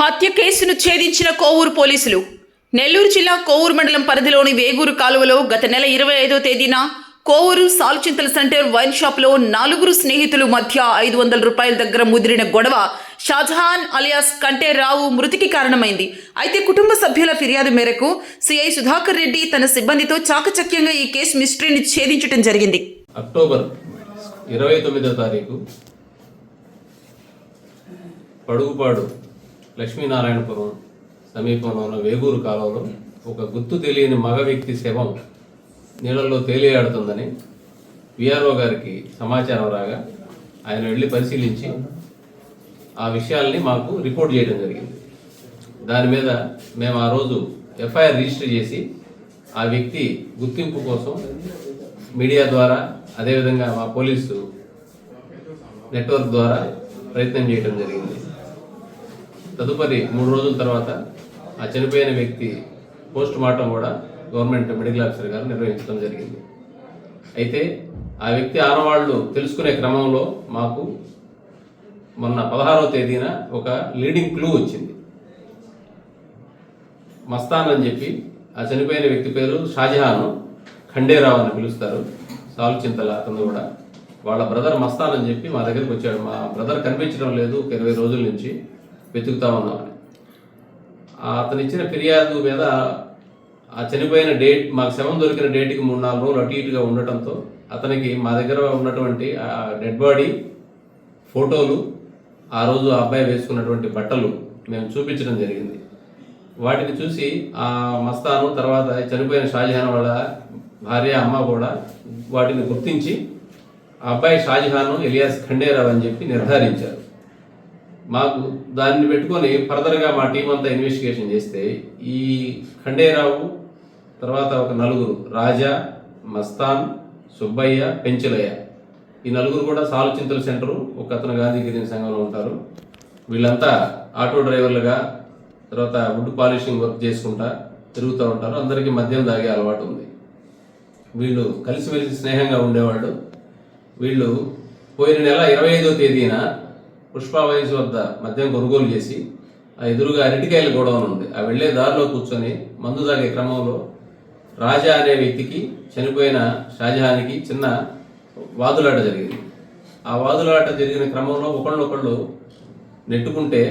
హత్య కేసును ఛేదించిన కోవూరు పోలీసులు. నెల్లూరు జిల్లా కోవూరు మండలం పరిధిలోని వేగూరు కాలువలో గత నెల ఇరవై ఐదో తేదీన కోవూరు సాల్చింతల సెంటర్ వైన్ షాప్లో నలుగురు స్నేహితులు మధ్య ఐదు వందల రూపాయల దగ్గర ముదిరిన గొడవ షాజహాన్ అలియాస్ కంటే రావు మృతికి కారణమైంది. అయితే కుటుంబ సభ్యుల ఫిర్యాదు మేరకు సిఐ సుధాకర్ రెడ్డి తన సిబ్బందితో చాకచక్యంగా ఈ కేసు మిస్టరీని ఛేదించడం జరిగింది. అక్టోబర్ ఇరవై తొమ్మిదో తారీఖు. పడుగుపాడు లక్ష్మీనారాయణపురం సమీపంలో ఉన్న వేగూరు కాలంలో ఒక గుర్తు తెలియని మగ వ్యక్తి శవం నీళ్ళల్లో తేలియాడుతుందని విఆర్ఓ గారికి సమాచారం రాగా ఆయన వెళ్ళి పరిశీలించి ఆ విషయాల్ని మాకు రిపోర్ట్ చేయడం జరిగింది. దాని మీద మేము ఆ రోజు ఎఫ్ఐఆర్ రిజిస్టర్ చేసి ఆ వ్యక్తి గుర్తింపు కోసం మీడియా ద్వారా అదేవిధంగా మా పోలీసు నెట్వర్క్ ద్వారా ప్రయత్నం చేయడం జరిగింది. తదుపరి మూడు రోజుల తర్వాత ఆ చనిపోయిన వ్యక్తి పోస్ట్ మార్టం కూడా గవర్నమెంట్ మెడికల్ ఆఫీసర్ గారు నిర్వహించడం జరిగింది. అయితే ఆ వ్యక్తి ఆనవాళ్ళు తెలుసుకునే క్రమంలో మాకు మొన్న పదహారవ తేదీన ఒక లీడింగ్ క్లూ వచ్చింది. మస్తాన్ అని చెప్పి ఆ చనిపోయిన వ్యక్తి పేరు షాజహాన్ ఖండేరావు అని పిలుస్తారు. సాలు చింతల అతను కూడా వాళ్ళ బ్రదర్ మస్తాన్ అని చెప్పి మా దగ్గరికి వచ్చాడు. మా బ్రదర్ కనిపించడం లేదు ఒక ఇరవై రోజుల నుంచి వెతుకుతా ఉన్నామని. అతను ఇచ్చిన ఫిర్యాదు మీద ఆ చనిపోయిన డేట్ మాకు శవం దొరికిన డేట్కి మూడు నాలుగు రోజులు అటు ఇటుగా ఉండటంతో అతనికి మా దగ్గర ఉన్నటువంటి ఆ డెడ్ బాడీ ఫోటోలు ఆ రోజు ఆ అబ్బాయి వేసుకున్నటువంటి బట్టలు మేము చూపించడం జరిగింది. వాటిని చూసి ఆ మస్తాను తర్వాత చనిపోయిన షాజహాన్ వాళ్ళ భార్య అమ్మ కూడా వాటిని గుర్తించి ఆ అబ్బాయి షాజహాను ఎలియాస్ ఖండేరావు అని చెప్పి నిర్ధారించారు. మాకు దాన్ని పెట్టుకొని ఫర్దర్గా మా టీం అంతా ఇన్వెస్టిగేషన్ చేస్తే ఈ ఖండేరావు తర్వాత ఒక నలుగురు రాజా మస్తాన్ సుబ్బయ్య పెంచలయ్య. ఈ నలుగురు కూడా సాలుచింతల సెంటరు ఒక అతను గాంధీగిరి సంఘంలో ఉంటారు. వీళ్ళంతా ఆటో డ్రైవర్లుగా తర్వాత వుడ్ పాలిషింగ్ వర్క్ చేసుకుంటా తిరుగుతూ ఉంటారు. అందరికీ మద్యం తాగే అలవాటు ఉంది. వీళ్ళు కలిసిమెలిసి స్నేహంగా ఉండేవాళ్ళు. వీళ్ళు పోయిన నెల ఇరవై ఐదో తేదీన పుష్ప వైన్స్ వద్ద మద్యం కొనుగోలు చేసి ఆ ఎదురుగా అరటికాయల గొడవన ఉంది. ఆ వెళ్ళే దారిలో కూర్చొని మందు తాగే క్రమంలో రాజా అనే వ్యక్తికి చనిపోయిన షాజహానికి చిన్న వాదులాట జరిగింది. ఆ వాదులాట జరిగిన క్రమంలో ఒకళ్ళొకళ్ళు నెట్టుకుంటే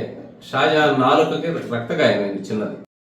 షాజహాన్ నాలుకకి రక్తగాయమైంది చిన్నది.